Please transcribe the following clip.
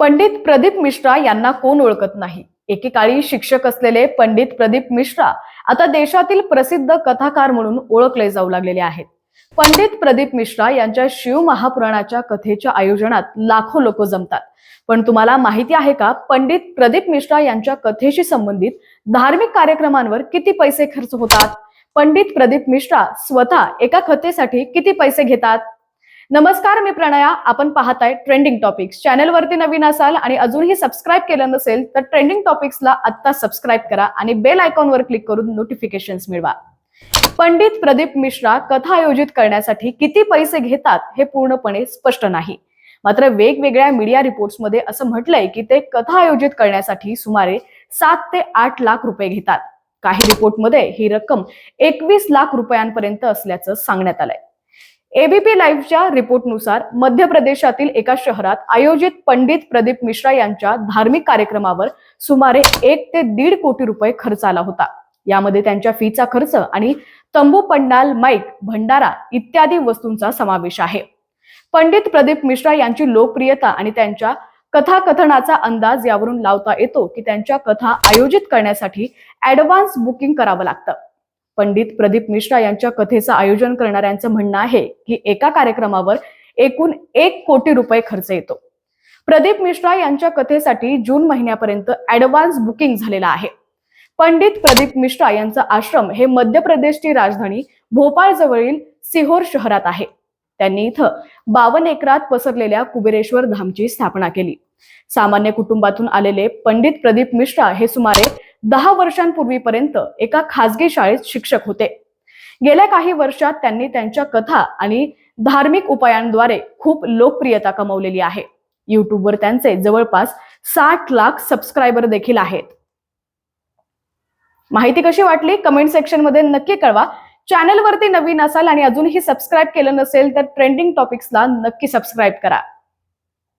पंडित प्रदीप मिश्रा यांना कोण ओळखत नाही? एकेकाळी शिक्षक असलेले पंडित प्रदीप मिश्रा आता देशातील प्रसिद्ध कथाकार म्हणून ओळखले जाऊ लागलेले आहेत. पंडित प्रदीप मिश्रा यांच्या शिव महापुराणाच्या कथेच्या आयोजनात लाखो लोक जमतात. पण तुम्हाला माहिती आहे का पंडित प्रदीप मिश्रा यांच्या कथेशी संबंधित धार्मिक कार्यक्रमांवर किती पैसे खर्च होतात? पंडित प्रदीप मिश्रा स्वतः एका कथेसाठी किती पैसे घेतात? नमस्कार मी प्रणया. आपण पाहताय ट्रेंडिंग टॉपिक्स चॅनलवरती नवीन असाल आणि अजूनही सबस्क्राईब केलं नसेल तर ट्रेंडिंग टॉपिक्सला आत्ता सबस्क्राईब करा आणि बेल आयकॉनवर क्लिक करून नोटिफिकेशन्स मिळवा. पंडित प्रदीप मिश्रा कथा आयोजित करण्यासाठी किती पैसे घेतात हे पूर्णपणे स्पष्ट नाही. मात्र वेगवेगळ्या मीडिया रिपोर्ट्समध्ये असं म्हटलंय की ते कथा आयोजित करण्यासाठी सुमारे सात ते आठ लाख रुपये घेतात. काही रिपोर्टमध्ये ही रक्कम एकवीस लाख रुपयांपर्यंत असल्याचं सांगण्यात आलंय. एबीपी लाईव्हच्या रिपोर्टनुसार मध्य प्रदेशातील एका शहरात आयोजित पंडित प्रदीप मिश्रा यांच्या धार्मिक कार्यक्रमावर सुमारे एक ते दीड कोटी रुपये खर्च आला होता. यामध्ये त्यांच्या फीचा खर्च आणि तंबू पंडाल माईक भंडारा इत्यादी वस्तूंचा समावेश आहे. पंडित प्रदीप मिश्रा यांची लोकप्रियता आणि त्यांच्या कथाकथनाचा अंदाज यावरून लावता येतो की त्यांच्या कथा आयोजित करण्यासाठी ऍडव्हान्स बुकिंग करावं लागतं. पंडित प्रदीप मिश्रा यांच्या कथेचं आयोजन करणाऱ्यांचं म्हणणं आहे की एका कार्यक्रमावर एकूण एक कोटी रुपये खर्च येतो. प्रदीप मिश्रा यांच्या कथेसाठी जून महिन्यापर्यंत ऍडव्हान्स बुकिंग झालेलं आहे. पंडित प्रदीप मिश्रा यांचा आश्रम हे मध्य प्रदेशची राजधानी भोपाळ जवळील सिहोर शहरात आहे. त्यांनी इथं बावन एकरात पसरलेल्या कुबेरेश्वर धामची स्थापना केली. सामान्य कुटुंबातून आलेले पंडित प्रदीप मिश्रा हे सुमारे दहा वर्षांपूर्वीपर्यंत एका खासगी शाळेत शिक्षक होते. गेल्या काही वर्षात त्यांनी त्यांच्या कथा आणि धार्मिक उपायांद्वारे खूप लोकप्रियता कमवलेली आहे. युट्यूबवर त्यांचे जवळपास साठ लाख सबस्क्रायबर देखील आहेत. माहिती कशी वाटली? कमेंट सेक्शनमध्ये नक्की कळवा. चॅनलवरती नवीन असाल आणि अजूनही सबस्क्राईब केलं नसेल तर ट्रेंडिंग टॉपिक्सला नक्की सबस्क्राईब करा.